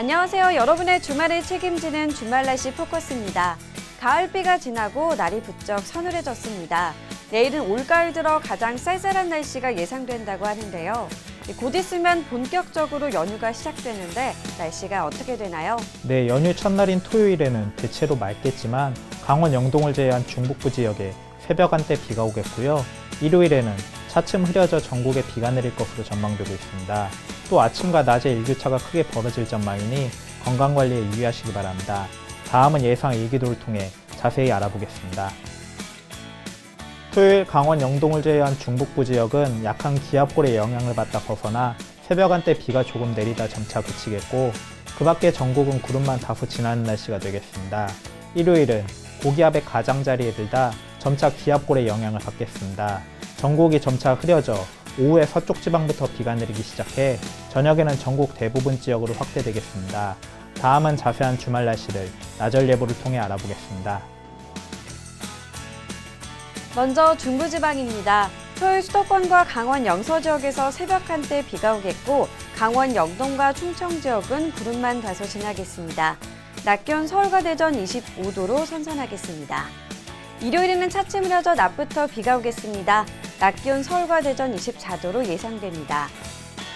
안녕하세요. 여러분의 주말을 책임지는 주말 날씨 포커스입니다. 가을비가 지나고 날이 부쩍 서늘해졌습니다. 내일은 올가을 들어 가장 쌀쌀한 날씨가 예상된다고 하는데요. 곧 있으면 본격적으로 연휴가 시작되는데 날씨가 어떻게 되나요? 네, 연휴 첫날인 토요일에는 대체로 맑겠지만 강원 영동을 제외한 중북부 지역에 새벽 한때 비가 오겠고요. 일요일에는 차츰 흐려져 전국에 비가 내릴 것으로 전망되고 있습니다. 또 아침과 낮에 일교차가 크게 벌어질 전망이니 건강관리에 유의하시기 바랍니다. 다음은 예상 일기도를 통해 자세히 알아보겠습니다. 토요일 강원 영동을 제외한 중북부 지역은 약한 기압골의 영향을 받다 벗어나 새벽 한때 비가 조금 내리다 점차 그치겠고 그 밖에 전국은 구름만 다소 지나는 날씨가 되겠습니다. 일요일은 고기압의 가장자리에 들다 점차 기압골의 영향을 받겠습니다. 전국이 점차 흐려져 오후에 서쪽 지방부터 비가 내리기 시작해 저녁에는 전국 대부분 지역으로 확대되겠습니다. 다음은 자세한 주말 날씨를 나절 예보를 통해 알아보겠습니다. 먼저 중부지방입니다. 토요일 수도권과 강원 영서 지역에서 새벽 한때 비가 오겠고 강원 영동과 충청 지역은 구름만 다소 지나겠습니다. 낮 기온 서울과 대전 25도로 선선하겠습니다. 일요일에는 차츰 흐려져 낮부터 비가 오겠습니다. 낮 기온 서울과 대전 24도로 예상됩니다.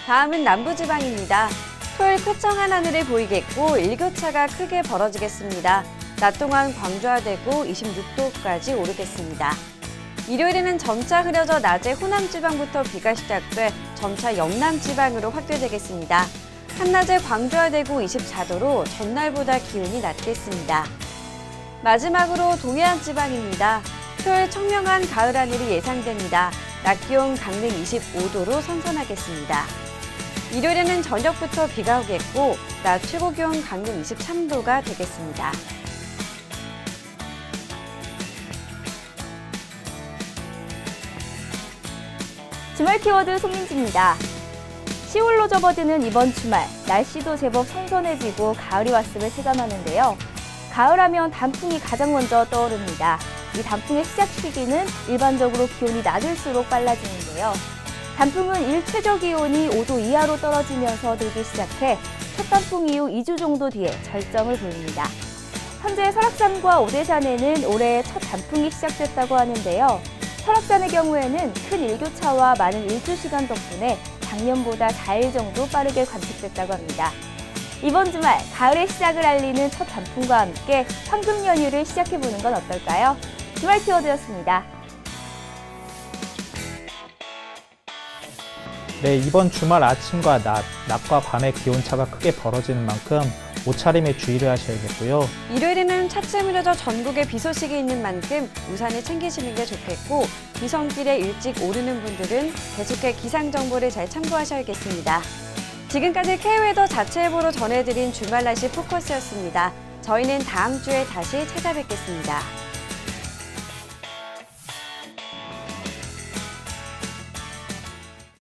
다음은 남부지방입니다. 토요일 쾌청한 하늘을 보이겠고 일교차가 크게 벌어지겠습니다. 낮 동안 광주와 대구 26도까지 오르겠습니다. 일요일에는 점차 흐려져 낮에 호남 지방부터 비가 시작돼 점차 영남 지방으로 확대되겠습니다. 한낮에 광주와 대구 24도로 전날보다 기온이 낮겠습니다. 마지막으로 동해안 지방입니다. 토요일 청명한 가을 하늘이 예상됩니다. 낮 기온 강릉 25도로 선선하겠습니다. 일요일에는 저녁부터 비가 오겠고 낮 최고 기온 강릉 23도가 되겠습니다. 주말 키워드 송민지입니다. 10월로 접어드는 이번 주말, 날씨도 제법 선선해지고 가을이 왔음을 체감하는데요. 가을하면 단풍이 가장 먼저 떠오릅니다. 이 단풍의 시작 시기는 일반적으로 기온이 낮을수록 빨라지는데요. 단풍은 일 최저 기온이 5도 이하로 떨어지면서 들기 시작해 첫 단풍 이후 2주 정도 뒤에 절정을 보입니다. 현재 설악산과 오대산에는 올해 첫 단풍이 시작됐다고 하는데요. 설악산의 경우에는 큰 일교차와 많은 일주 시간 덕분에 작년보다 4일 정도 빠르게 관측됐다고 합니다. 이번 주말 가을의 시작을 알리는 첫 단풍과 함께 황금 연휴를 시작해보는 건 어떨까요? 주말 키워드였습니다. 네, 이번 주말 아침과 낮, 낮과 밤의 기온차가 크게 벌어지는 만큼 옷차림에 주의를 하셔야겠고요. 일요일에는 차츰 흐려져 전국에 비 소식이 있는 만큼 우산을 챙기시는 게 좋겠고 비성길에 일찍 오르는 분들은 계속해 기상 정보를 잘 참고하셔야겠습니다. 지금까지 K웨더 자체예보로 전해드린 주말 날씨 포커스였습니다. 저희는 다음 주에 다시 찾아뵙겠습니다.